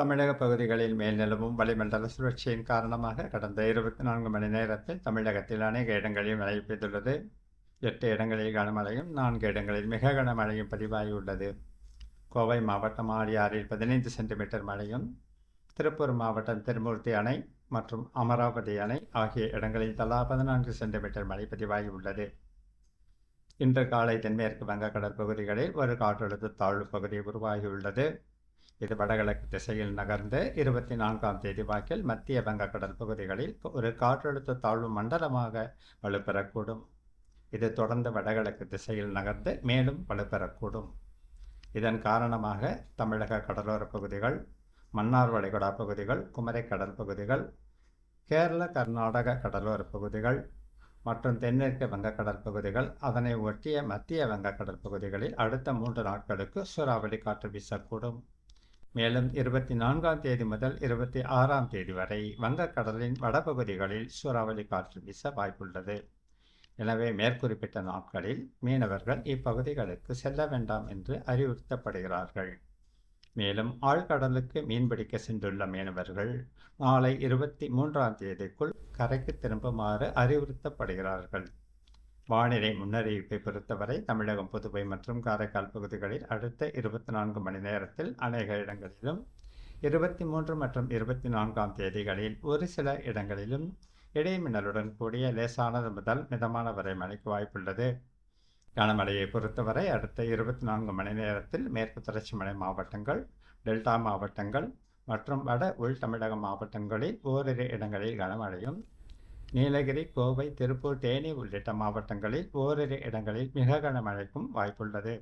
தமிழக பகுதிகளில் மேல்நிலவும் வளிமண்டல சுழற்சியின் காரணமாக கடந்த இருபத்தி நான்கு மணி நேரத்தில் தமிழகத்தில் அநேக இடங்களில் மழை பெய்துள்ளது. எட்டு இடங்களில் கனமழையும் நான்கு இடங்களில் மிக கனமழையும் பதிவாகியுள்ளது கோவை மாவட்டம் ஆடியாறில் பதினைந்து சென்டிமீட்டர் மழையும் திருப்பூர் மாவட்டம் திருமூர்த்தி அணை மற்றும் அமராவதி அணை ஆகிய இடங்களில் தலா பதினான்கு சென்டிமீட்டர் மழை பதிவாகியுள்ளது இன்று காலை தென்மேற்கு வங்கக்கடல் பகுதிகளில் ஒரு காற்றழுத்த தாழ்வு பகுதி உருவாகியுள்ளது இது வடகிழக்கு திசையில் நகர்ந்து இருபத்தி நான்காம் தேதி வாக்கில் மத்திய வங்கக்கடல் பகுதிகளில் ஒரு காற்றழுத்த தாழ்வு மண்டலமாக வலுப்பெறக்கூடும். இது தொடர்ந்து வடகிழக்கு திசையில் நகர்ந்து மேலும் வலுப்பெறக்கூடும். இதன் காரணமாக தமிழக கடலோர பகுதிகள் மன்னார் வளைகுடா பகுதிகள் குமரை கடல் பகுதிகள் கேரள கர்நாடக கடலோர பகுதிகள் மற்றும் தென்மேற்கு வங்கக்கடல் பகுதிகள் அதனை ஒட்டிய மத்திய வங்கக்கடல் பகுதிகளில் அடுத்த மூன்று நாட்களுக்கு சூறாவளி காற்று வீசக்கூடும். மேலும் இருபத்தி நான்காம் தேதி முதல் இருபத்தி ஆறாம் தேதி வரை வங்கக்கடலின் வடபகுதிகளில் சூறாவளி காற்று வீச வாய்ப்புள்ளது. எனவே மேற்குறிப்பிட்ட நாட்களில் மீனவர்கள் இப்பகுதிகளுக்கு செல்ல வேண்டாம் என்று அறிவுறுத்தப்படுகிறார்கள். மேலும் ஆழ்கடலுக்கு மீன்பிடிக்க சென்றுள்ள மீனவர்கள் நாளை இருபத்தி மூன்றாம் தேதிக்குள் கரைக்கு திரும்புமாறு அறிவுறுத்தப்படுகிறார்கள். வானிலை முன்னறிவிப்பை பொறுத்தவரை தமிழகம் புதுவை மற்றும் காரைக்கால் பகுதிகளில் அடுத்த இருபத்தி நான்கு மணி நேரத்தில் அநேக இடங்களிலும் இருபத்தி மூன்று மற்றும் இருபத்தி நான்காம் தேதிகளில் ஒரு சில இடங்களிலும் இடைமின்னலுடன் கூடிய லேசானது முதல் மிதமான வரை மழைக்கு வாய்ப்புள்ளது. கனமழையை பொறுத்தவரை அடுத்த இருபத்தி நான்கு மணி நேரத்தில் மேற்கு தொடர்ச்சி மலை மாவட்டங்கள் டெல்டா மாவட்டங்கள் மற்றும் வட உள் தமிழக மாவட்டங்களில் ஓரிரு இடங்களில் கனமழையும் நீலகிரி கோவை திருப்பூர் தேனி உள்ளிட்ட மாவட்டங்களில் ஓரிரு இடங்களில் மிக கனமழைக்கும் வாய்ப்புள்ளது.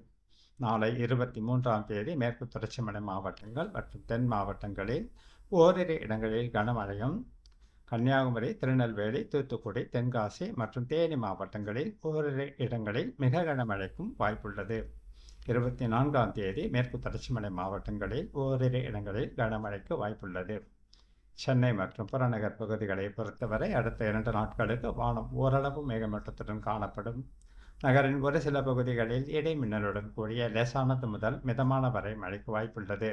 நாளை இருபத்தி மூன்றாம் தேதி மேற்கு தொடர்ச்சி மலை மாவட்டங்கள் மற்றும் தென் மாவட்டங்களில் ஓரிரு இடங்களில் கனமழையும் கன்னியாகுமரி திருநெல்வேலி தூத்துக்குடி தென்காசி மற்றும் தேனி மாவட்டங்களில் ஓரிரு இடங்களில் மிக கனமழைக்கும் வாய்ப்புள்ளது. இருபத்தி நான்காம் தேதி மேற்கு தொடர்ச்சி மலை மாவட்டங்களில் ஓரிரு இடங்களில் கனமழைக்கு வாய்ப்புள்ளது. சென்னை மற்றும் புறநகர் பகுதிகளை பொறுத்தவரை அடுத்த இரண்டு நாட்களுக்கு வானம் ஓரளவு மேகமூட்டத்துடன் காணப்படும். நகரின் ஒரு சில பகுதிகளில் இடைமின்னலுடன் கூடிய லேசானது முதல் மிதமான வரை மழைக்கு வாய்ப்புள்ளது.